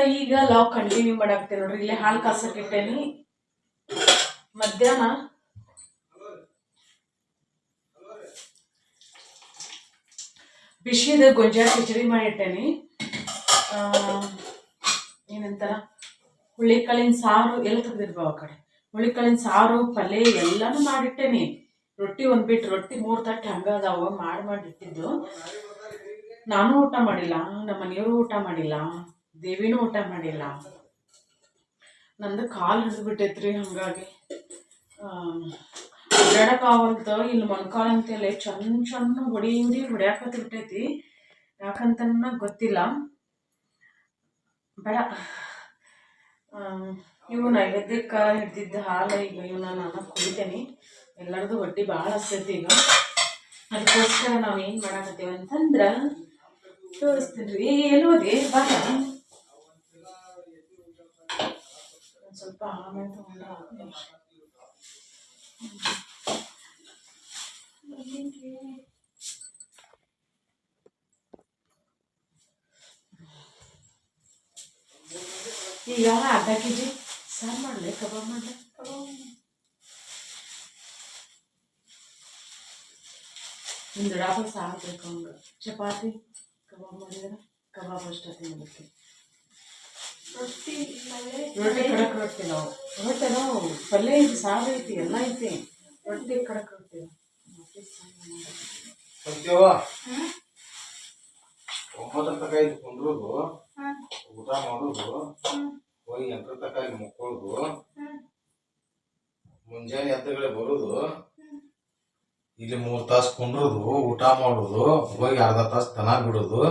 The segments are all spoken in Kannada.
ನಾವು ಈಗ ಲಾವ್ ಕಂಟಿನ್ಯೂ ಮಾಡಾಕ್ತೇವೆ ನೋಡ್ರಿ. ಇಲ್ಲಿ ಹಾಲು ಕಾಸಕ್ಕಿಟ್ಟೇನಿ ಮಧ್ಯಾಹ್ನ ಬಿಸಿದ ಗೊಂಜಾಳ ಕಿಚಡಿ ಮಾಡಿಟ್ಟೇನಿ ಏನಂತಾರ? ಹುಳ್ಳಿಕಾಳಿನ ಸಾರು ಎಲ್ಲ ತೆಗೆದಿರ್ಬೋ ಆ ಕಡೆ. ಹುಳ್ಳಿಕಾಳಿನ ಸಾರು ಪಲ್ಯ ಎಲ್ಲಾನು ಮಾಡಿಟ್ಟೇನಿ ರೊಟ್ಟಿ ಒಂದು ಬಿಟ್ಟು ರೊಟ್ಟಿ ಮೂರು ತಟ್ಟೆ ಹಂಗ ಅದಾವ, ಮಾಡಿ ಮಾಡಿಟ್ಟಿದ್ದು ನಾನು ಊಟ ಮಾಡಿಲ್ಲ ನಮ್ಮ ಮನೆಯವರು ಊಟ ಮಾಡಿಲ್ಲ. ದೇವಿನೂ ಊಟ ಮಾಡಿಲ್ಲ. ನಂದು ಕಾಲು ಹಿಡಿದ್ಬಿಟ್ಟೈತ್ರಿ ಹಾಗಾಗಿ. ಓಡಾಡಕ್ಕಾಗಲ್ತ ಇಲ್ಲಿ ಮೊಣಕಾಲು ಅಂತೇಳಿ ಚಂದ ಚಂದ ಹೊಡಿ ಹೊಡಿ ಹೊಡ್ಯಾಕತ್ ಬಿಟ್ಟೈತಿ. ಯಾಕಂತ ಗೊತ್ತಿಲ್ಲ. ಬೇಡ. ಇವು ನೈವೇದ್ಯಕ್ಕೆ ಹಿಡ್ದಿದ್ದ ಹಾಲು ಈಗ ಇವನ್ನ ನಾನು ಕುಡಿತೇನೆ. ಎಲ್ಲರದು ಹೊಟ್ಟೆ ಭಾಳ ಹಸ್ತೈತಿ ಈಗ. ಅದಕ್ಕೋಸ್ಕರ ನಾವು ಏನು ಮಾಡಾಕತ್ತೀವಿ ಅಂತಂದ್ರೆ ತೋರಿಸ್ತೀನಿ ರೀ ಏನು ಒಂದ್ ಸ್ವಲ್ಪ ಆಮೇಲೆ ತಗೊಂಡ ಈಗ ಅರ್ಧ ಕೆ ಜಿ ಸಾರು ಮಾಡಲೆ ಕಬಾಬ್ ಮಾಡಲೆ ಕಬಾಬ್ ಒಂದು ಡಾಬ ಸಾರು ಬೇಕು ಹಂಗೆ ಚಪಾತಿ ಕಬಾಬ್ ಮಾಡಿದ್ರೆ ಕಬಾಬ್ ಅಷ್ಟೇ ತಿನ್ನಬೇಕು ರೊಟ್ಟಿ ರೊಟ್ಟಿ ಕಡಕ್ ರೊಟ್ಟಿ ನಾವು. ರೊಟ್ಟಿ ನಾವು ಪಲ್ಯ ಐತಿ ಸಾರು ಐತಿ ಎಲ್ಲ ಐತಿ. ರೊಟ್ಟಿ ಕಡಕ್ ರೊಟ್ಟಿ. ಸತ್ಯವ ಒಂಬತ್ತರ ತಕ ಇಲ್ಲಿ ಕುಂದ್ರುದು ಊಟ ಮಾಡುದು ಹೋಗಿ ಎಂಟರ ತಕ ಇಲ್ಲಿ ಮುಕ್ಕೊಳ್ಳೋದು ಮುಂಜಾನೆ ಎದ್ದಗಡೆ ಬರುದು ಇಲ್ಲಿ ಮೂರ್ ತಾಸು ಕುಂಡ್ರುದು ಊಟ ಮಾಡುದು ಹೋಗಿ ಅರ್ಧ ತಾಸು ತನ ಬಿಡುದು.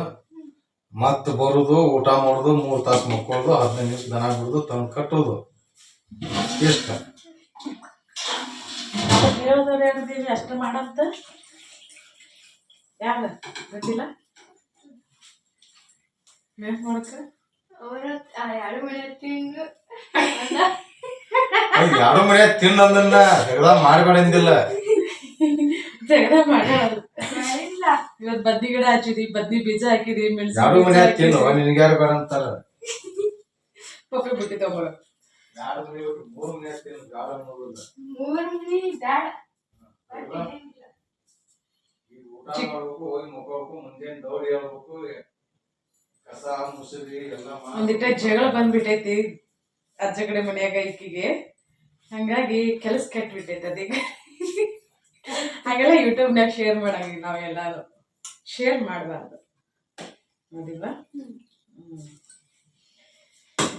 ಮತ್ ಬರುದು ಊಟ ಮಾಡುದು ಮೂರ್ ತಾಸು ಮಕ್ಕೊಳ್ಳೋದು ಹದಿನೈದು ನಿಮಿಷ ದನ ಬಿಡುದು ತಂದು ಕಟ್ಟೋದು. ಹೇಳೋದವ್ರು ಹೇಳಿದೀವಿ ಅಷ್ಟು ಮಾಡಂತ? ಯಾರ ಗೊತ್ತಿಲ್ಲ? ಮೇಕ್ ಮಾಡಕ್ಕ ಅವರ ಎರಡು ಮನೆ ತಿಂದು. ಯಾರು ಮನೆ ತಿನ್ನಂದನ್ನ ತೆಗ್ದ ಮಾಡ್ಬೇಡ ಅಂದಿಲ್ಲ. ತೆಗ್ದ ಮಾಡ್ಯಾಳ ಮಾಡಿಲ್ಲ ಇವತ್ ಬದ್ನಿ ಗಿಡ ಹಚ್ಚಿದಿ ಬದ್ನಿ ಬೀಜ ಹಾಕಿದಿ ಯಾರು ಮನೆ ಬೇಡ ಅಂತಾರ. ಪಪ್ಪೆ ಮಗ ಯಾರು ಮುಸುರಿ ಎಲ್ಲ ಮಾಡಿ ಒಂದಿಟ್ಟ ಜಗಳ ಬಂದ್ಬಿಟ್ಟೈತಿ ಅಜ್ಜ ಕಡೆ ಮನ್ಯಾಗ ಈಕಿಗೆ ಹಂಗಾಗಿ ಕೆಲಸ ಕೆಟ್ಬಿಟ್ಟೈತಿ ಅದೀಗ. ಹಾಗೆಲ್ಲ ಯೂಟ್ಯೂಬ್ನಾಗ ಶೇರ್ ಮಾಡಂಗಿಲ್ಲ ನಾವೆಲ್ಲರೂ. ಶೇರ್ ಮಾಡಬಾರ್ದು. ನೋಡಿಲ್ವಾ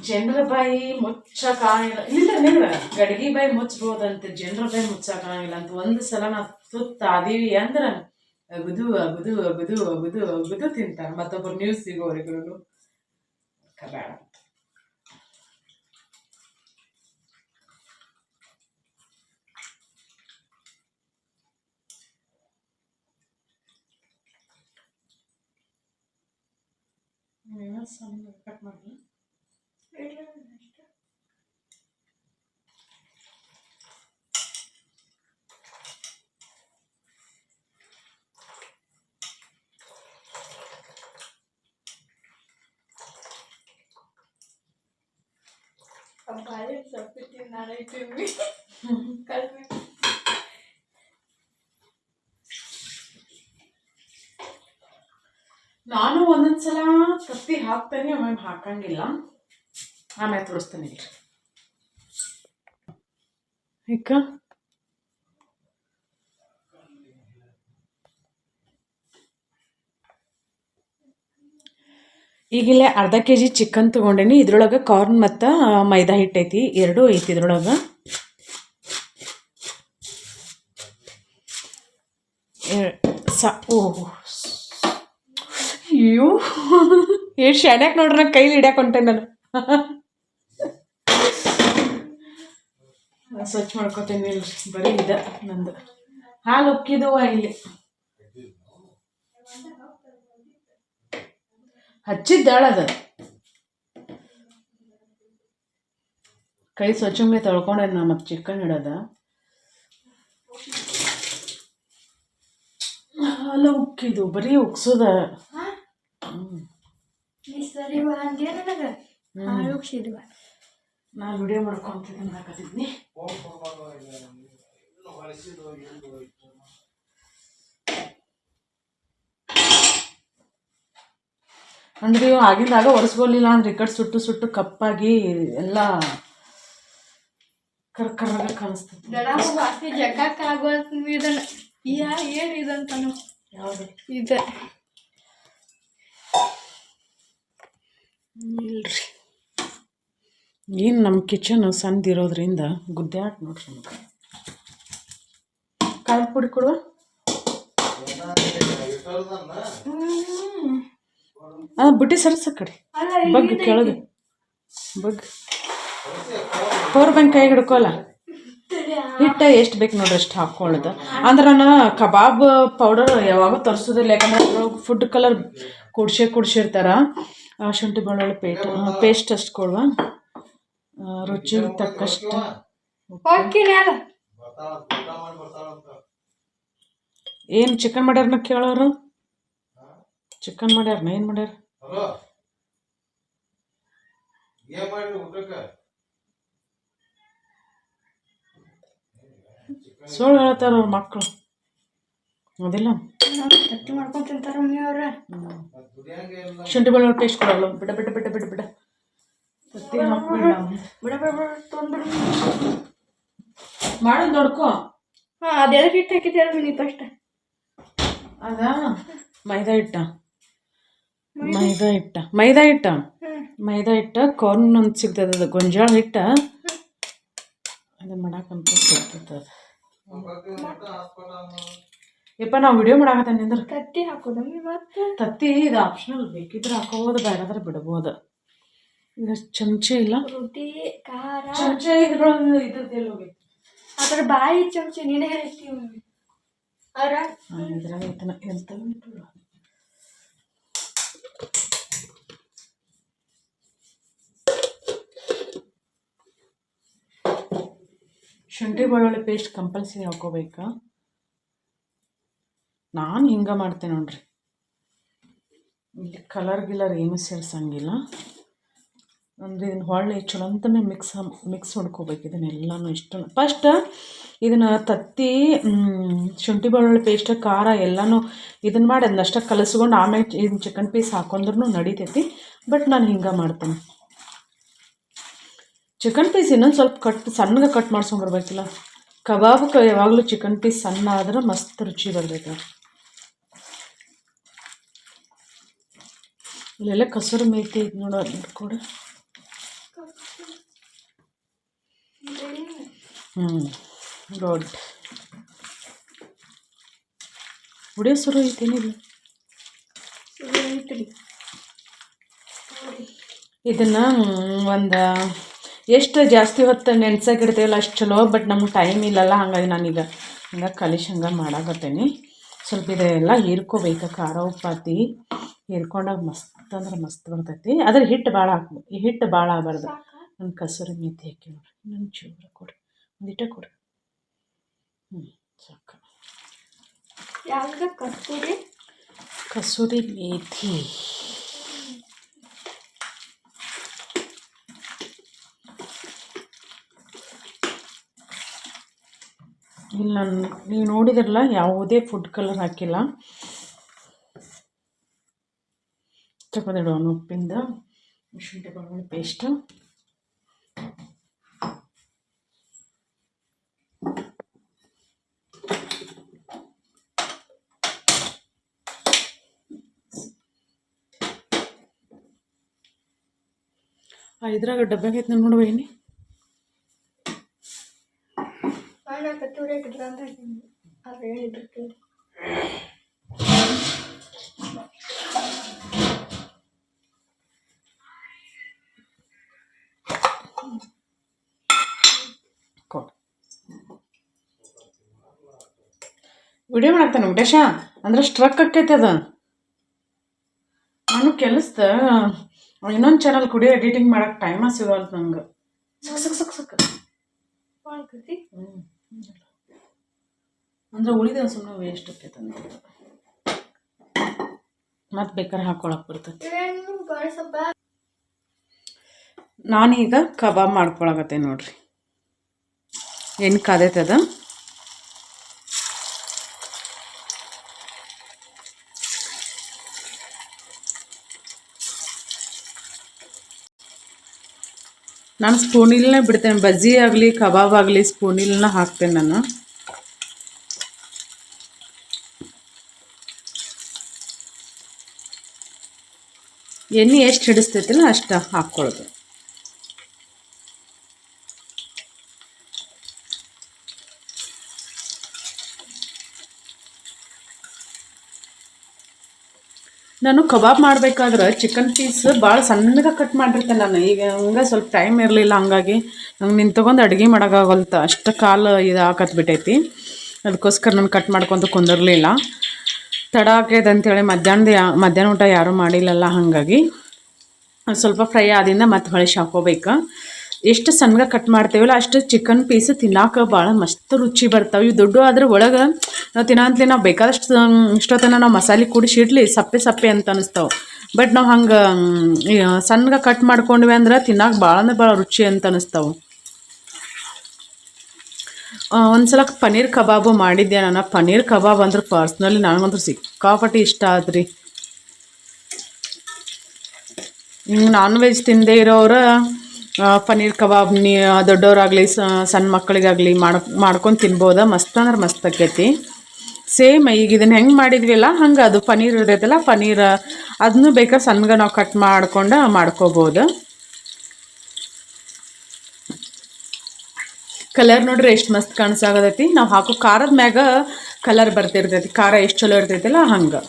ಜನರ ಬಾಯಿ ಮುಚ್ಚಕ್ಕಾಗಿಲ್ಲ ಇಲ್ಲ ನಿಮ್ರ ಗಡಿಗೆ ಬಾಯಿ ಮುಚ್ಚಬಹುದಂತೆ, ಜನರ ಬಾಯಿ ಮುಚ್ಚಕ್ಕಾಗಿಲ್ಲ ಅಂತ ಒಂದು ಸಲ ನಾವು ತುತ್ತ ಅದೀವಿ ಅಂದ್ರ ಅಗುದು ಅಗುದು ಅಗುದು ಅಗುದು ಅಗುದು ತಿಂತಾರೆ. ಮತ್ತೊಬ್ಬರು ನ್ಯೂಸ್ ಸಿಗೋರಿಗೂ ಬೇಡ ಕಟ್ ಮಾಡಿ ಬಾಳೆ ಸೊಪ್ಪು ತಿನ್ನಾರೈತಿ ಕಲ್ಮೆ ನಾನು ಒಂದೊಂದ್ಸಲ ತತ್ತಿ ಹಾಕಂಗಿಲ್ಲ. ಆಮೇಲೆ ತೋರಿಸ್ತೇನೆ ಇಲ್ರಿ. ಈಗ ಈಗಿಲ್ಲೇ ಅರ್ಧ ಕೆ ಜಿ ಚಿಕನ್ ತೊಗೊಂಡೇನಿ. ಇದ್ರೊಳಗೆ ಕಾರ್ನ್ ಮತ್ತು ಮೈದಾ ಹಿಟ್ಟು ಐತಿ. ಎರಡೂ ಐತಿ ಇದ್ರೊಳಗೆ. ಸಾ ಓಹ್ ಅಯ್ಯೋ. ಎಷ್ಟು ಶಾಣ್ಯಾಕ್ ನೋಡ್ರಿ ಕೈಲಿ ಹಿಡ್ಯಾಕ ಹೊಂಟೆ ನಾನು? ಸ್ವಚ್ಛ ಮಾಡ್ಕೊತೇನೆ ಬರೀ ಇದ ನಂದು. ಹಾಲು ಉಕ್ಕಿದವ ಇಲ್ಲಿ. ಹಚ್ಚಿದ್ದಾಳ ಅದ. ಕೈ ಸ್ವಚ್ಛಂಗೆ ತೊಳ್ಕೊಂಡೆ ನಾ ಮತ್ತೆ ಚಿಕನ್ ಇಡೋದ. ಹಾಲು ಉಕ್ಕಿದು, ಬರೀ ಉಕ್ಸೋದ. ಈ ಬಾ ಹಂಗೆ ನನಗೆ? ಆರೋಗ್ಸಿದ್ವ ನಾನು ವಿಡಿಯೋ ಮಾಡ್ಕೊಂತಿದ್ದೀನಿ ಹಾಕತ್ತಿದ್ನಿ ಅಂದ್ರೆ ಇವು ಆಗಿಂದಾಗ ಒರೆಸ್ಕೊಲಿಲ್ಲ ಅಂದ್ರೆ ಈ ಕಡೆ ಸುಟ್ಟು ಸುಟ್ಟು ಕಪ್ಪಾಗಿ ಎಲ್ಲ ಕರ್ಕರ್ಗ ಕಾಣಿಸ್ತದೆ. ಆಗೋತ್ ಇದನ್ನ. ಯಾ ಏನು ಇದಂತಾನು. ಯಾವುದು? ಇದೆ. ಇಲ್ರಿ. ಏನು ನಮ್ಮ ಕಿಚನ್ ಸಣ್ಣದಿರೋದ್ರಿಂದ ಗುದ್ದಾಟ ನೋಡ್ರಿ ನಮ್ಗೆ ಕಾಯಿ ಪುಡಿ ಕೊಡುವ? ಹಾಂ ಬುಟ್ಟಿ ಸರ್ಸ ಕಡೆ. ಬಗ್ ಕೆಳಗೆ. ಬಗ್. ಪವರ್ ಬ್ಯಾಂಕ್ ಕೈ ಹಿಡ್ಕೊಲ್ಲ? ಹಿಟ್ಟು ಎಷ್ಟು ಬೇಕು ನೋಡ್ರಿ ಅಷ್ಟು ಹಾಕ್ಕೊಳ್ಳೋದು ಅಂದ್ರೆ ನಾನು ಕಬಾಬ್ ಪೌಡರ್ ಯಾವಾಗ ತರಿಸೋದಿಲ್ಲ, ಯಾಕಂದ್ರೆ ಫುಡ್ ಕಲರ್ ಕುಡ್ಸೆ ಕುಡ್ಸಿರ್ತಾರ. ಶುಂಠಿ ಬೆಳ್ಳುಳ್ಳಿ ಪೇಸ್ಟ್ ಪೇಸ್ಟ್ ಅಷ್ಟು ಕೊಡುವ. ರುಚಿ ತಕ್ಕಷ್ಟು ಏನು ಚಿಕನ್ ಮಾಡ್ಯಾರನ ಕೇಳೋರು? ಚಿಕನ್ ಮಾಡ್ಯಾರನ? ಏನು ಮಾಡ್ಯಾರ ಹಲೋ ಏನ್ ಮಾಡಿರಿ ಊಟಕ್ಕೆ ಸುಳ್ಳು ಹೇಳ್ತಾರ ಅವ್ರ ಮಕ್ಕಳು. ಅದಿಲ್ಲ. ತಟ್ಟಿ ಮಾಡ್ಕೊಂಡ್ ತಿಂತಾರ ಮನೆಯವ್ರೆ ಶುಂಠಿ ಬೆಳ್ಳುಳ್ಳಿ ಪೇಸ್ಟ್ ಕೊಡಲ್ಲ. ಬಿಡ ಬಿಡ ಬಿಡ ಬಿಡ ಬಿಡ. ತತ್ತಿ ಹಾಕ್ಬಿಡ ಬಿಡ ಬಿಡ ಬಿಡ ತೊಂದ್ಬಿಡ. ಮಾಡೋದು ನೋಡ್ಕೋ. ಹಾ ಅದೆಲ್ಲ ಹಿಟ್ಟು ಹಾಕಿದ್ದೆ ನೀ ಫಸ್ಟ್ ಅದಾ? ಮೈದಾ ಹಿಟ್ಟ. ಮೈದಾ ಹಿಟ್ಟ. ಮೈದಾ ಹಿಟ್ಟ? ಮೈದಾ ಹಿಟ್ಟ ಕಾರ್ನ್ ಅಂತ ಸಿಗ್ತದೆ ಅದು ಗೊಂಜಾಳ ಹಿಟ್ಟ. ಅದು ಮಾಡಕ್ಕಂತ ಸಿಗ್ತದೆ ಯಪ್ಪ ನಾವು ವಿಡಿಯೋ ಮಾಡಾಕತ್ತ ನಿಂದ್ರ. ತತ್ತಿ ಹಾಕೋದು? ಮತ್ತೆ? ತತ್ತಿ ಇದು ಆಪ್ಷನಲ್ ಬೇಕಿದ್ರೆ ಹಾಕೋಬೋದು ಬೇಡಾದ್ರೆ ಬಿಡ್ಬೋದು. ಇದು ಚಮಚೆ ಇಲ್ಲ. ರೊಟ್ಟಿ ಖಾರ. ಚಮಚೆ ಇದ್ರೊಳಗೆ ಇದ್ರದ್ದು ಎಲ್ಲಿ ಹೋಗೈತಿ? ಅದ್ರ ಬಾಯಿ ಚಮಚ ನೀನೇ ಹೇಳ್ತೀವಿ ಅವ್ರ ಇದ್ರಾಗ ಐತನ ಎಂತ ಶುಂಠಿ ಬೆಳ್ಳುಳ್ಳಿ ಪೇಸ್ಟ್ ಕಂಪಲ್ಸರಿ ಹಾಕೋಬೇಕಾ? ನಾನು ಹಿಂಗೆ ಮಾಡ್ತೇನೆ ನೋಡ್ರಿ. ಇಲ್ಲಿ ಕಲರ್ ಗಿಲರ್ ಏನು ಸೇರ್ಸಂಗಿಲ್ಲ. ಅಂದರೆ ಇದನ್ನ ಹೊಳ್ಳಿ ಚಲೋಂತನೇ ಮಿಕ್ಸ್ ಮಿಕ್ಸ್ ಹೊಡ್ಕೋಬೇಕು ಇದನ್ನೆಲ್ಲನೂ ಇಷ್ಟ ಫಸ್ಟ್ ಇದನ್ನು ತತ್ತಿ ಶುಂಠಿ ಬೆಳ್ಳುಳ್ಳಿ ಪೇಸ್ಟ್ ಖಾರ ಎಲ್ಲನೂ ಇದನ್ನು ಮಾಡಿ ಅದನ್ನಷ್ಟೇ ಕಲಸ್ಕೊಂಡು ಆಮೇಲೆ ಇದನ್ನ ಚಿಕನ್ ಪೀಸ್ ಹಾಕೊಂಡ್ರೂ ನಡಿತೈತಿ. ಬಟ್ ನಾನು ಹಿಂಗೆ ಮಾಡ್ತೇನೆ. ಚಿಕನ್ ಪೀಸ್ ಇನ್ನೊಂದು ಸ್ವಲ್ಪ ಕಟ್ ಸಣ್ಣಗೆ ಕಟ್ ಮಾಡ್ಸ್ಕೊಂಬರ್ಬೇಕಿಲ್ಲ ಕಬಾಬ್ಗೆ ಯಾವಾಗಲೂ ಚಿಕನ್ ಪೀಸ್ ಸಣ್ಣ ಆದ್ರೆ ಮಸ್ತ್ ರುಚಿ ಬರ್ತೈತೆ. ಇಲ್ಲೆಲ್ಲ ಕಸೂರು ಮೇತಿ ಇದು ನೋಡೋ ಕೂಡ ಹ್ಞೂ ಗುಡ್ ಉಡಿಯೋ ಸುರು ಐತೇನಿಲ್ಲ ಇದನ್ನು ಒಂದು ಎಷ್ಟು ಜಾಸ್ತಿ ಹೊತ್ತು ನೆನ್ಸಕ್ಕೆ ಇಡ್ತೀವಲ್ಲ ಅಷ್ಟು ಚಲೋ ಬಟ್ ನಮ್ಗೆ ಟೈಮ್ ಇಲ್ಲಲ್ಲ ಹಾಗಾಗಿ ನಾನೀಗ ಹಂಗೆ ಕಲಿಶ್ ಹಂಗೆ ಮಾಡಾಕತ್ತೇನೆ ಸ್ವಲ್ಪ ಇದೆಲ್ಲ ಹೀರ್ಕೋಬೇಕು ಖಾರ ಉಪ್ಪಾತಿ ಹೀರ್ಕೊಂಡಾಗ ಮಸ್ತ್ ಅಂದ್ರೆ ಮಸ್ತ್ ಬರ್ತೈತಿ. ಅದ್ರ ಹಿಟ್ಟು ಭಾಳ ಹಾಕ್ಬೇಕು. ಈ ಹಿಟ್ಟು ಭಾಳ ಆಗಬಾರ್ದು. ನನ್ನ ಕಸೂರಿ ಮೇಥಿ ಹಾಕಿ ನೋಡ್ರಿ. ನನ್ನ ಚೂರು ಕೊಡು. ಒಂದಿಟ ಕೊಡಿ. ಹ್ಞೂ ಸಾಕು. ಕಸ್ತೂರಿ ಕಸೂರಿ? ಮೇಥಿ ಇಲ್ಲಿ ನಾನು ನೀವು ನೋಡಿದ್ರಲ್ಲ, ಯಾವುದೇ ಫುಡ್ ಕಲರ್ ಹಾಕಿಲ್ಲ. ತಗೊಂಡಿಡೋಣ ಉಪ್ಪಿಂದ. ಶುಂಠಿ ಬೆಳ್ಳುಳ್ಳಿ ಪೇಸ್ಟ್ ಇದ್ರಾಗ ಡಬ್ಬಾಗೈತೆ ನಾನು ನೋಡುವ ಏನಿ ಅವ್ರು ಹೇಳಿದ್ರು ಕೇಳಿ. ವಿಡಿಯೋ ಮಾಡಾಕ್ತಾನೆ ವೆಂಕಟೇಶ ಅಂದ್ರೆ ಸ್ಟ್ರಕ್ ಆಕೈತೆ ಅದು. ನಾನು ಕೆಲಸದ ಇನ್ನೊಂದು ಚಾನಲ್ ಕುಡಿ ಎಡಿಟಿಂಗ್ ಮಾಡಕ್ಕೆ ಟೈಮ ಸಿಗಲ್ದು ನಂಗೆ. ಸಕ್ ಸಕ್ ಸಕ್ ಸಕ್. ಮಾಡ್ಕತಿ ಹ್ಞೂ ಅಂದ್ರೆ ಉಳಿದ ಸುಮ್ಮನೆ ವೇಸ್ಟ್ ತಂದು ಮತ್ತೆ ಬೇಕಾದ್ರೆ ಹಾಕೊಳಕ್ ಬರ್ತೈತಿ. ನಾನೀಗ ಕಬಾಬ್ ಮಾಡ್ಕೊಳಕತ್ತೆ ನೋಡ್ರಿ. ಎಣ್ಣೆ ಕಾದೈತದ ನಾನು ಸ್ಪೂನಿಲ್ನೇ ಬಿಡ್ತೇನೆ. ಬಜ್ಜಿ ಆಗಲಿ, ಕಬಾಬ್ ಆಗಲಿ ಸ್ಪೂನಿಲ್ನ ಹಾಕ್ತೇನೆ ನಾನು. ಎಣ್ಣೆ ಎಷ್ಟು ಹಿಡಿಸ್ತೈತಿಲ್ಲ ಅಷ್ಟು ಹಾಕ್ಕೊಳ್ಳೋದು ನಾನು ಕಬಾಬ್ ಮಾಡಬೇಕಾದ್ರೆ ಚಿಕನ್ ಪೀಸ್ ಭಾಳ ಸಣ್ಣಗೆ ಕಟ್ ಮಾಡಿರ್ತೇನೆ ನಾನು. ಈಗ ಹಂಗೆ ಸ್ವಲ್ಪ ಟೈಮ್ ಇರಲಿಲ್ಲ ಹಂಗಾಗಿ ನಂಗೆ ನಿನ್ನ ತೊಗೊಂಡು ಅಡುಗೆ ಮಾಡೋಕ್ಕಾಗಲ್ತ. ಅಷ್ಟು ಕಾಲು ಇದು ಹಾಕತ್ಬಿಟ್ಟೈತಿ ಅದಕ್ಕೋಸ್ಕರ ನಾನು ಕಟ್ ಮಾಡ್ಕೊತ ಕುಂದಿರಲಿಲ್ಲ. ತಡ ಆಕೈತೆ ಅಂತೇಳಿ ಮಧ್ಯಾಹ್ನದ ಮಧ್ಯಾಹ್ನ ಊಟ ಯಾರೂ ಮಾಡಿಲ್ಲಲ್ಲ, ಹಾಗಾಗಿ ಸ್ವಲ್ಪ ಫ್ರೈ ಆದಿಂದ ಮತ್ತೆ ಹೊಳೆ ಹಾಕೋಬೇಕು. ಎಷ್ಟು ಸಣ್ಣಗೆ ಕಟ್ ಮಾಡ್ತೇವಲ್ಲ ಅಷ್ಟು ಚಿಕನ್ ಪೀಸ್ ತಿನ್ನಾಕ ಭಾಳ ಮಸ್ತ್ ರುಚಿ ಬರ್ತಾವೆ. ಇವು ದೊಡ್ಡ ಆದ್ರೆ ಒಳಗೆ ನಾವು ತಿನ್ನಂತಲೇ ನಾವು ಬೇಕಾದಷ್ಟು ಇಷ್ಟೊತ್ತನ ನಾವು ಮಸಾಲೆ ಕೂಡಿಸಿ ಇಡ್ಲಿ ಸಪ್ಪೆ ಸಪ್ಪೆ ಅಂತ ಅನಿಸ್ತಾವೆ. ಬಟ್ ನಾವು ಹಂಗೆ ಸಣ್ಣಗೆ ಕಟ್ ಮಾಡ್ಕೊಂಡ್ವಿ ಅಂದ್ರೆ ತಿನ್ನಕ್ಕೆ ಭಾಳ ಅಂದ್ರೆ ಭಾಳ ರುಚಿ ಅಂತ ಅನಿಸ್ತಾವೆ. ಒಂದ್ಸಲ ಪನ್ನೀರ್ ಕಬಾಬು ಮಾಡಿದ್ದೆ ನಾನು? ಪನ್ನೀರ್ ಕಬಾಬ್ ಅಂದ್ರೆ ಪರ್ಸ್ನಲಿ ನನಗಂತೂ ಸಿಕ್ಕಾಪಟ್ಟೆ ಇಷ್ಟ ಆದ್ರಿ. ನಾನ್ ವೆಜ್ ತಿಂದೇ ಇರೋರ ಪನ್ನೀರ್ ಕಬಾಬ್ ನೀ ದೊಡ್ಡವರಾಗಲಿ ಸಣ್ಣ ಮಕ್ಕಳಿಗಾಗಲಿ ಮಾಡ್ ಮಾಡ್ಕೊಂಡು ತಿನ್ಬೋದ? ಮಸ್ತ್ ಅಂದ್ರೆ ಮಸ್ತ್ ಆಕೈತಿ. ಸೇಮ್ ಈಗ ಇದನ್ನು ಹೆಂಗೆ ಮಾಡಿದ್ವಿಲ್ಲ? ಹಂಗೆ ಅದು ಪನ್ನೀರ್ ಇರ್ತೈತಲ್ಲ, ಪನ್ನೀರ್ ಅದನ್ನು ಬೇಕಾದ್ರೆ ಸಣ್ಣಗೆ ನಾವು ಕಟ್ ಮಾಡ್ಕೊಂಡು ಮಾಡ್ಕೋಬೋದು. ಕಲರ್ ನೋಡ್ರಿ ಎಷ್ಟು ಮಸ್ತ್ ಕಾಣಿಸಾಗತೈತಿ. ನಾವು ಹಾಕೋ ಖಾರದ ಮ್ಯಾಗ ಕಲರ್ ಬರ್ತಿರ್ತೈತಿ. ಖಾರ ಎಷ್ಟು ಚಲೋ ಇರ್ತೈತಿಲ್ಲ ಹಂಗೆ.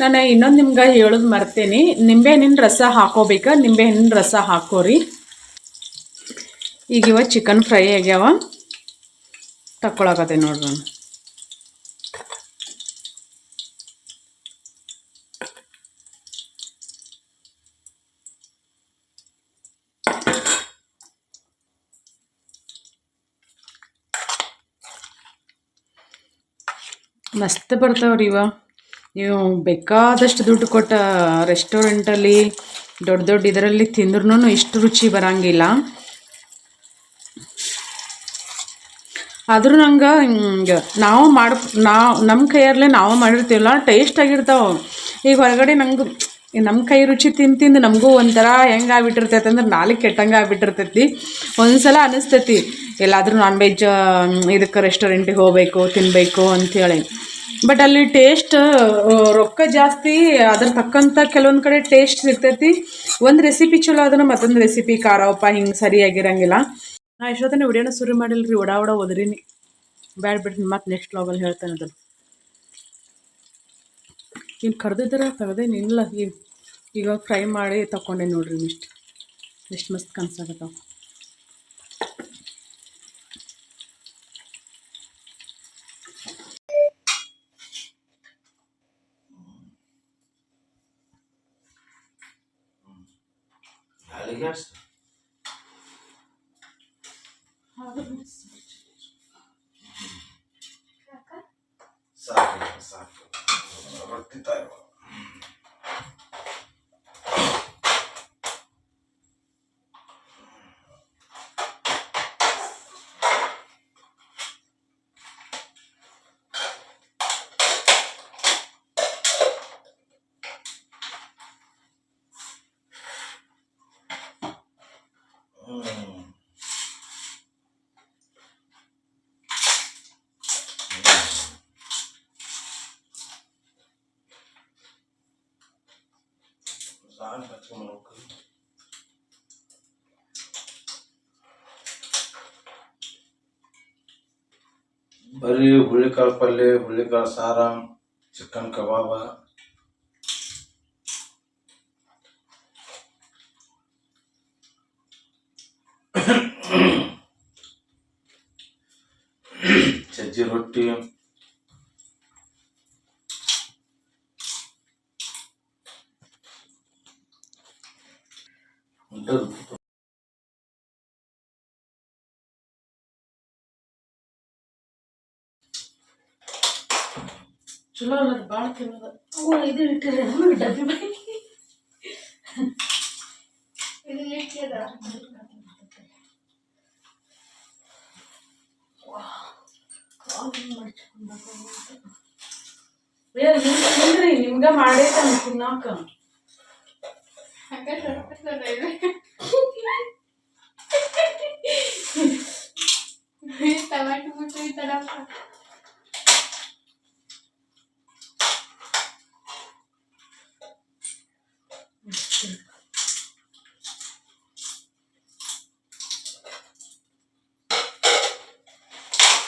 ನಾನು ಇನ್ನೊಂದು ನಿಮ್ಗೆ ಹೇಳೋದು ಮರ್ತೇನೆ. ನಿಂಬೆಹಣ್ಣಿನ ರಸ ಹಾಕೋಬೇಕಾ. ನಿಂಬೆಹಣ್ಣಿನ ರಸ ಹಾಕೋರಿ. ಈಗ ಇವ ಚಿಕನ್ ಫ್ರೈ ಆಗ್ಯಾವ. ತಕ್ಕೊಳಕತ್ತೆ ನೋಡ್ರಿ ಮಸ್ತ್ ಬರ್ತಾವ್ರಿ ಇವ. ನೀವು ಬೇಕಾದಷ್ಟು ದುಡ್ಡು ಕೊಟ್ಟ ರೆಸ್ಟೋರೆಂಟಲ್ಲಿ ದೊಡ್ಡ ದೊಡ್ಡ ಇದರಲ್ಲಿ ತಿಂದ್ರೂ ಇಷ್ಟು ರುಚಿ ಬರಂಗಿಲ್ಲ. ಆದರೂ ನಂಗೆ ನಾವು ಮಾಡ್ ನಾವು ನಮ್ಮ ಕೈಯಲ್ಲೇ ನಾವು ಮಾಡಿರ್ತೀವಲ್ಲ ಟೇಸ್ಟ್ ಆಗಿರ್ತಾವೆ. ಈಗ ಹೊರಗಡೆ ನಂಗೆ ನಮ್ಮ ಕೈ ರುಚಿ ತಿಂದು ತಿಂದು ನಮಗೂ ಒಂಥರ ಹೆಂಗೆ ಆಗ್ಬಿಟ್ಟಿರ್ತೈತೆ ಅಂದ್ರೆ ನಾಲ್ಕು ಕೆಟ್ಟಂಗೆ ಆಗ್ಬಿಟ್ಟಿರ್ತೈತಿ. ಒಂದ್ಸಲ ಅನಿಸ್ತೈತಿ. ಎಲ್ಲಾದರೂ ನಾನ್ ವೆಜ್ ಇದಕ್ಕೆ ರೆಸ್ಟೋರೆಂಟಿಗೆ ಹೋಗಬೇಕು ತಿನ್ನಬೇಕು ಅಂಥೇಳಿ ಬಟ್ ಅಲ್ಲಿ ಟೇಸ್ಟ್ ರೊಕ್ಕ ಜಾಸ್ತಿ, ಅದ್ರ ತಕ್ಕಂಥ ಕೆಲವೊಂದು ಕಡೆ ಟೇಸ್ಟ್ ಸಿಗ್ತೈತಿ. ಒಂದು ರೆಸಿಪಿ ಚಲೋ ಆದ್ರೆ ಮತ್ತೊಂದು ರೆಸಿಪಿ ಖಾರ, ಉಪ್ಪ ಹಿಂಗೆ ಸರಿಯಾಗಿರಂಗಿಲ್ಲ ನಾ ಎಷ್ಟೊತ್ತನ ವಿಡಿಯೋನ ಶುರು ಮಾಡಿಲ್ರಿ, ಓಡಾ ಓಡ ಓದ್ರಿ ಬ್ಯಾಡ್ ಬಿಡ್ರಿ, ಮತ್ತೆ ನೆಕ್ಸ್ಟ್ ಲಾಗಲ್ಲಿ ಹೇಳ್ತೇನೆ ಅದನ್ನು. ಇನ್ನು ಕರೆದಿದ್ದರ ತೆಗೆದೆ ನಿಲ್ಲ ಈಗ ಈಗ ಫ್ರೈ ಮಾಡಿ ತಗೊಂಡೆ ನೋಡ್ರಿ ಇಷ್ಟು ಎಷ್ಟು ಮಸ್ತ್ ಕನ್ಸಾಗತ್ತ ಸಾಕು ಸಾಕು. ರೊಟ್ಟಿ ಬರೀ ಹುಳ್ಳಿಕಾಳು ಪಲ್ಯ ಹುಳ್ಳಿಕಾಳು ಸಾರ ಚಿಕನ್ ಕಬಾಬ ಸಜ್ಜಿ ರೊಟ್ಟಿ ಚಲೋ ಅಲ್ಲ ಭಾಳ ತಿನ್ನೋದು ಓ ಇದು ಇಟ್ಟಿದ್ರೆ ಡಬ್ಬಿ ಬಾಯಿ. ಇದು ಇಟ್ಟಿದ ಏ ನಿಮ್ಗೆ ಮಾಡೈತೆ ತಿನ್ನಾಕ. ಟಮಾಟೊ ಬಿಟ್ಟು ಈ ಥರ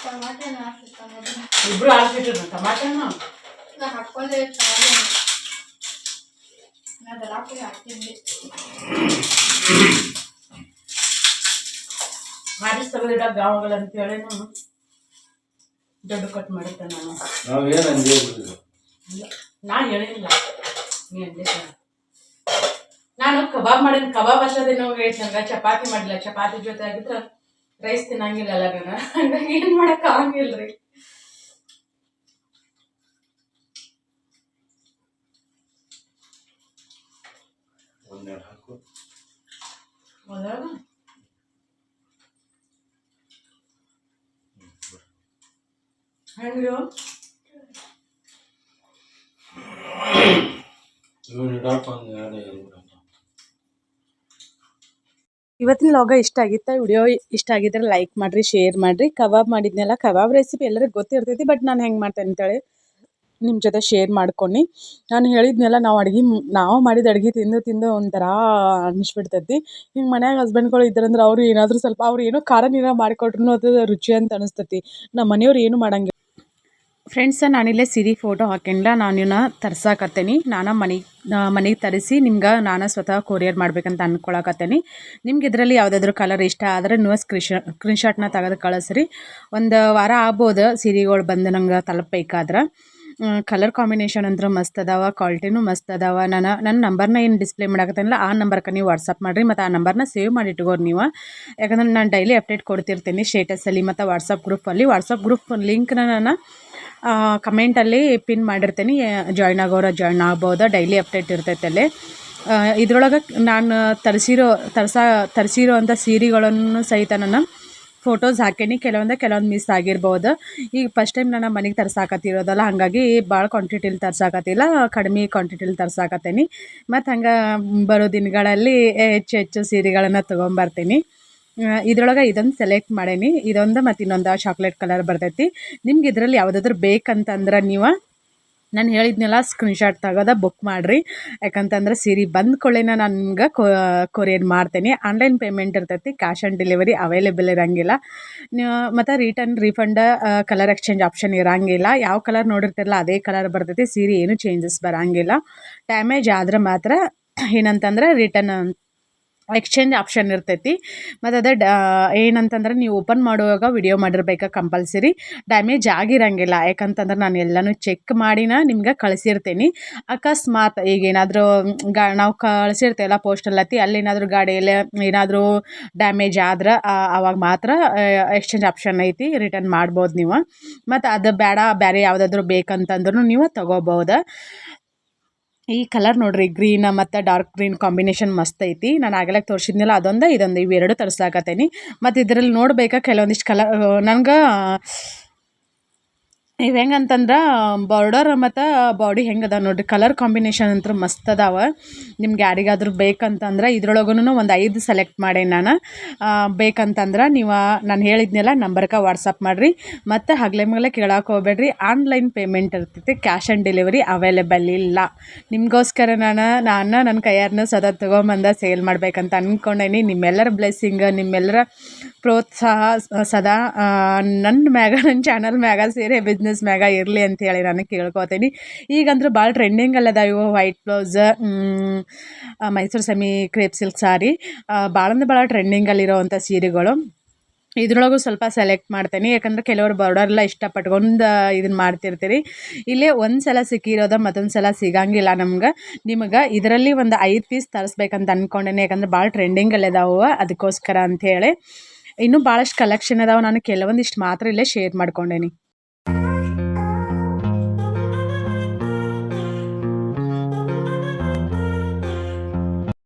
ಟಮಾಟೆ ಹಾಕ್ತಿತ್ತ ಮೊದಲು ಇಬ್ರು ಹಾಕ್ಬಿಟ್ರು ಟಮಾಟನ? ನಾ ಹಾಕ್ಕೊಂಡೆ ಟಮಾಟೆ ನಾ ದಲಾಪುರಿ ಹಾಕ್ತಿದ್ದೆ ಮಾಡಿಸ್ ತೆಗೆದಿಡ ಗಾವಗಳು ಅಂತೇಳಿ ನಾನು. ದೊಡ್ಡ ಕಟ್ ಮಾಡಿದ್ದೆ ನಾನು. ನಾವು ಏನು ಇಲ್ಲ ನಾ ಹೇಳಿಲ್ಲ. ನೀ ಅಂದೆ ನಾನು ಕಬಾಬ್ ಮಾಡಿದ ಕಬಾಬ್ ಅಷ್ಟೊಂದಿನ ಹೇಳ್ತಂಗ ಚಪಾತಿ ಮಾಡಿಲ್ಲ. ಚಪಾತಿ ಜೊತೆ ಆಗಿದ್ರೆ ರೈಸ್ ತಿನ್ನಂಗಿಲ್ಲ ಅಲ್ಲ ನಾನು ಹಂಗಾಗಿ ಏನು ಮಾಡಕ್ ಆಗಂಗಿಲ್ರಿ. ಒಂದೆರಡು ಹಾಕು. ಹೆಂಗ್ರಿ? ಇವ್ನು ಇಡಾಕ ಒಂದು ಎರಡು ಎರಡು. ಇವತ್ತಿನ ಲಾಗ ಇಷ್ಟ ಆಗಿತ್ತಾ? ವಿಡಿಯೋ ಇಷ್ಟ ಆಗಿದ್ರೆ ಲೈಕ್ ಮಾಡಿರಿ ಶೇರ್ ಮಾಡಿರಿ. ಕಬಾಬ್ ಮಾಡಿದ್ನೆಲ್ಲ ಕಬಾಬ್ ರೆಸಿಪಿ ಎಲ್ಲರಿಗೂ ಗೊತ್ತಿರ್ತೈತಿ ಬಟ್ ನಾನು ಹೆಂಗೆ ಮಾಡ್ತೇನೆ ಅಂತೇಳಿ ನಿಮ್ಮ ಜೊತೆ ಶೇರ್ ಮಾಡ್ಕೊಂಡು ನಾನು ಹೇಳಿದ್ನೆಲ್ಲ, ನಾವು ಅಡುಗೆ ನಾವು ಮಾಡಿದ ಅಡುಗೆ ತಿಂದು ತಿಂದು ಒಂಥರ ಅನಿಸ್ಬಿಡ್ತೈತಿ. ಹಿಂಗೆ ಮನ್ಯಾಗ ಹಸ್ಬೆಂಡ್ಗಳು ಇದ್ರಂದ್ರೆ ಅವ್ರು ಏನಾದರೂ ಸ್ವಲ್ಪ ಅವ್ರು ಏನೋ ಖಾರ ನೀರ ಮಾಡಿಕೊಟ್ರು ಅದು ರುಚಿ ಅಂತ ಅನಿಸ್ತೈತಿ. ನಮ್ಮ ಮನೆಯವ್ರು ಏನು ಮಾಡಂಗಿಲ್ಲ. ಫ್ರೆಂಡ್ಸ ನಾನಿಲ್ಲೇ ಸಿರಿ ಫೋಟೋ ಹಾಕೊಂಡ ನಾನು ತರ್ಸಾಕತ್ತೇನಿ. ನಾನು ಮನೆಗೆ ಮನೆಗೆ ತರಿಸಿ ನಿಮ್ಗೆ ನಾನು ಸ್ವತಃ ಕೊರಿಯರ್ ಮಾಡ್ಬೇಕಂತ ಅಂದ್ಕೊಳಕತ್ತೇನಿ ನಿಮ್ಗೆ ಇದರಲ್ಲಿ ಯಾವುದಾದ್ರೂ ಕಲರ್ ಇಷ್ಟ ಆದರೆ ನೀವು ಸ್ಕ್ರೀನ್ಶಾ ಸ್ಕ್ರೀನ್ಶಾಟ್ನ ತೆಗೆದು ಕಳಿಸ್ರಿ. ಒಂದು ವಾರ ಆಗ್ಬೋದು ಸೀರೆಗಳು ಬಂದು ನಂಗೆ ತಲುಪಬೇಕಾದ್ರೆ. ಕಲರ್ ಕಾಂಬಿನೇಷನ್ ಅಂದ್ರೆ ಮಸ್ತ್ ಅದಾವ ಕ್ವಾಲಿಟಿನೂ ಮಸ್ತ್ ಅದಾವ. ನಾನು ನನ್ನ ನಂಬರ್ನ ಏನು ಡಿಸ್ಪ್ಲೇ ಮಾಡಕತ್ತೇನಲ್ಲ, ಆ ನಂಬರ್ಗೆ ನೀವು ವಾಟ್ಸಪ್ ಮಾಡಿರಿ, ಮತ್ತು ಆ ನಂಬರ್ನ ಸೇವ್ ಮಾಡಿ ಇಟ್ಕೋರಿ ನೀವು. ಯಾಕಂದ್ರೆ ನಾನು ಡೈಲಿ ಅಪ್ಡೇಟ್ ಕೊಡ್ತಿರ್ತೀನಿ ಸ್ಟೇಟಸಲ್ಲಿ ಮತ್ತು ವಾಟ್ಸಪ್ ಗ್ರೂಪಲ್ಲಿ ವಾಟ್ಸಪ್ ಗ್ರೂಪ್ ಲಿಂಕ್ನ ನಾನು ಕಮೆಂಟಲ್ಲಿ ಪಿನ್ ಮಾಡಿರ್ತೀನಿ. ಜಾಯ್ನ್ ಆಗೋರ ಜಾಯ್ನ್ ಆಗ್ಬೋದು. ಡೈಲಿ ಅಪ್ಡೇಟ್ ಇರ್ತೈತೆ ಅಲ್ಲಿ. ಇದ್ರೊಳಗೆ ನಾನು ತರಿಸಿರೋ, ತರ್ಸ ತರಿಸಿರೋ ಅಂಥ ಸೀರೆಗಳನ್ನು ಸಹಿತ ನಾನು ಫೋಟೋಸ್ ಹಾಕೀನಿ. ಕೆಲವೊಂದು ಕೆಲವೊಂದು ಮಿಸ್ ಆಗಿರ್ಬೋದು. ಈಗ ಫಸ್ಟ್ ಟೈಮ್ ನಾನು ಮನೆಗೆ ತರ್ಸಾಕತ್ತಿರೋದಲ್ಲ, ಹಾಗಾಗಿ ಭಾಳ ಕ್ವಾಂಟಿಟಿಲಿ ತರ್ಸಾಕತ್ತಿಲ್ಲ. ಕಡಿಮೆ ಕ್ವಾಂಟಿಟಿಲಿ ತರ್ಸಾಕತ್ತೀನಿ. ಮತ್ತು ಹಂಗೆ ಬರೋ ದಿನಗಳಲ್ಲಿ ಹೆಚ್ಚು ಹೆಚ್ಚು ಸೀರೆಗಳನ್ನು ತೊಗೊಂಬರ್ತೀನಿ. ಇದ್ರೊಳಗೆ ಇದೊಂದು ಸೆಲೆಕ್ಟ್ ಮಾಡೇನಿ. ಇದೊಂದು ಮತ್ತು ಇನ್ನೊಂದು ಚಾಕ್ಲೇಟ್ ಕಲರ್ ಬರ್ತೈತಿ. ನಿಮ್ಗೆ ಇದರಲ್ಲಿ ಯಾವುದಾದ್ರೂ ಬೇಕಂತಂದ್ರೆ ನೀವು ನಾನು ಹೇಳಿದ್ನೆಲ್ಲ ಸ್ಕ್ರೀನ್ಶಾಟ್ ತಗೋದ ಬುಕ್ ಮಾಡಿರಿ. ಯಾಕಂತಂದ್ರೆ ಸೀರೆ ಬಂದ ಕೊಳ್ಳೇನ ನಾನು ನಿಮ್ಗೆ ಕೊರಿಯರ್ ಮಾಡ್ತೀನಿ. ಆನ್ಲೈನ್ ಪೇಮೆಂಟ್ ಇರ್ತೈತಿ ಕ್ಯಾಶ್ ಆನ್ ಡೆಲಿವರಿ ಅವೈಲೇಬಲ್ ಇರೋಂಗಿಲ್ಲ. ಮತ್ತು return refund colour exchange option ಇರೋಂಗಿಲ್ಲ. ಯಾವ ಕಲರ್ ನೋಡಿರ್ತಿರಲ್ಲ ಅದೇ ಕಲರ್ ಬರ್ತೈತಿ. ಸೀರೆ ಏನು ಚೇಂಜಸ್ ಬರೋಂಗಿಲ್ಲ. ಡ್ಯಾಮೇಜ್ ಆದ್ರೆ ಮಾತ್ರ ಏನಂತಂದ್ರೆ ರಿಟರ್ನ್ ಎಕ್ಸ್ಚೇಂಜ್ ಆಪ್ಷನ್ ಇರ್ತೈತಿ. ಮತ್ತು ಅದೇ ಡ, ಏನಂತಂದ್ರೆ ನೀವು ಓಪನ್ ಮಾಡುವಾಗ ವಿಡಿಯೋ ಮಾಡಿರ್ಬೇಕು ಕಂಪಲ್ಸರಿ ಡ್ಯಾಮೇಜ್ ಆಗಿರಂಗಿಲ್ಲ. ಯಾಕಂತಂದ್ರೆ ನಾನು ಎಲ್ಲನೂ ಚೆಕ್ ಮಾಡಿನ ನಿಮ್ಗೆ ಕಳಿಸಿರ್ತೀನಿ. ಅಕಸ್ಮಾತ್ ಈಗ ಏನಾದರೂ, ಗಾ, ನಾವು ಕಳಿಸಿರ್ತೇವಲ್ಲ ಪೋಸ್ಟಲ್ಲತ್ತಿ ಅಲ್ಲಿ ಏನಾದರೂ ಗಾಡಿಯಲ್ಲಿ ಏನಾದರೂ ಡ್ಯಾಮೇಜ್ ಆದ್ರೆ ಆವಾಗ ಮಾತ್ರ ಎಕ್ಸ್ಚೇಂಜ್ ಆಪ್ಷನ್ ಐತಿ ರಿಟರ್ನ್ ಮಾಡ್ಬೋದು ನೀವು. ಮತ್ತು ಅದು ಬೇಡ ಬೇರೆ ಯಾವುದಾದ್ರೂ ಬೇಕಂತಂದ್ರೂ ನೀವು ತೊಗೋಬೋದು. ಈ ಕಲರ್ ನೋಡ್ರಿ, ಗ್ರೀನ್ ಮತ್ತು ಡಾರ್ಕ್ ಗ್ರೀನ್ ಕಾಂಬಿನೇಷನ್ ಮಸ್ತ್ ಐತಿ. ನಾನು ಆಗಲೇ ತೋರಿಸಿದ್ನಲ್ಲ ಅದೊಂದು, ಇದೊಂದು ಇವೆರಡು ತರಿಸ್ಲಾಕತ್ತೀನಿ. ಮತ್ತು ಇದರಲ್ಲಿ ನೋಡ್ಬೇಕಾ, ಕೆಲವೊಂದಿಷ್ಟು ಕಲರ್ ನಂಗೆ ಇವು ಹೆಂಗಂತಂದ್ರೆ ಬಾರ್ಡರ್ ಮತ್ತು ಬಾಡಿ ಹೆಂಗದ ನೋಡಿರಿ ಕಲರ್ ಕಾಂಬಿನೇಷನ್ ಅಂತೂ ಮಸ್ತ್ ಅದಾವ. ನಿಮ್ಗೆ ಯಾರಿಗಾದ್ರೂ ಬೇಕಂತಂದ್ರೆ ಇದ್ರೊಳಗೂ ಒಂದು ಐದು ಸೆಲೆಕ್ಟ್ ಮಾಡಿ ನಾನು. ಬೇಕಂತಂದ್ರೆ ನೀವು, ನಾನು ಹೇಳಿದ್ನೆಲ್ಲ ನಂಬರ್ಗೆ ವಾಟ್ಸಪ್ ಮಾಡಿರಿ. ಮತ್ತು ಹಗಲೆ ಮಗಲೆ ಕೇಳಕ್ಕೆ ಹೋಗ್ಬೇಡ್ರಿ. ಆನ್ಲೈನ್ ಪೇಮೆಂಟ್ ಇರ್ತೈತಿ ಕ್ಯಾಶ್ ಆನ್ ಡೆಲಿವರಿ ಅವೈಲೇಬಲ್ ಇಲ್ಲ. ನಿಮಗೋಸ್ಕರ ನಾನು ನಾನು ನನ್ನ ಕೈಯಾರನ್ನ ಸದಾ ತೊಗೊಂಬಂದ ಸೇಲ್ ಮಾಡ್ಬೇಕಂತ ಅಂದ್ಕೊಂಡೇನಿ ನಿಮ್ಮೆಲ್ಲರ ಬ್ಲೆಸ್ಸಿಂಗ್ ನಿಮ್ಮೆಲ್ಲರ ಪ್ರೋತ್ಸಾಹ, ಸದಾ ನನ್ನ ಮ್ಯಾಗ ನನ್ನ ಚಾನಲ್ ಮ್ಯಾಗ ಸೇರಿ ಬಿಸ್ನೆಸ್ ಮ್ಯಾಗ ಇರಲಿ ಅಂತೇಳಿ ನಾನು ಕೇಳ್ಕೊತೀನಿ. ಈಗಂದ್ರೆ ಭಾಳ ಟ್ರೆಂಡಿಂಗಲ್ಲದ ಇವು white blouse Mysuru semi crepe silk sari ಭಾಳ ಅಂದ್ರೆ ಭಾಳ ಟ್ರೆಂಡಿಂಗಲ್ಲಿರೋವಂಥ ಸೀರೆಗಳು. ಇದ್ರೊಳಗೂ ಸ್ವಲ್ಪ ಸೆಲೆಕ್ಟ್ ಮಾಡ್ತೀನಿ. ಯಾಕಂದ್ರೆ ಕೆಲವರು ಬಾರ್ಡರೆಲ್ಲ ಇಷ್ಟಪಟ್ಕೊಂಡು ಇದನ್ನು ಮಾಡ್ತಿರ್ತೀರಿ. ಇಲ್ಲೇ ಒಂದು ಸಲ ಸಿಕ್ಕಿರೋದು ಮತ್ತೊಂದು ಸಲ ಸಿಗಂಗಿಲ್ಲ ನಮ್ಗೆ. ನಿಮಗೆ ಇದರಲ್ಲಿ ಒಂದು ಐದು ಪೀಸ್ ತರಿಸ್ಬೇಕಂತ ಅಂದ್ಕೊಂಡೇನೆ ಯಾಕಂದ್ರೆ ಭಾಳ ಟ್ರೆಂಡಿಂಗಲ್ಲಿ ಅದಾವೆ ಅದಕ್ಕೋಸ್ಕರ ಅಂಥೇಳಿ ಇನ್ನೂ ಭಾಳಷ್ಟು ಕಲೆಕ್ಷನ್ ಅದಾವೆ. ನಾನು ಕೆಲವೊಂದಿಷ್ಟು ಮಾತ್ರ ಇಲ್ಲೇ ಶೇರ್ ಮಾಡ್ಕೊಂಡೇನಿ.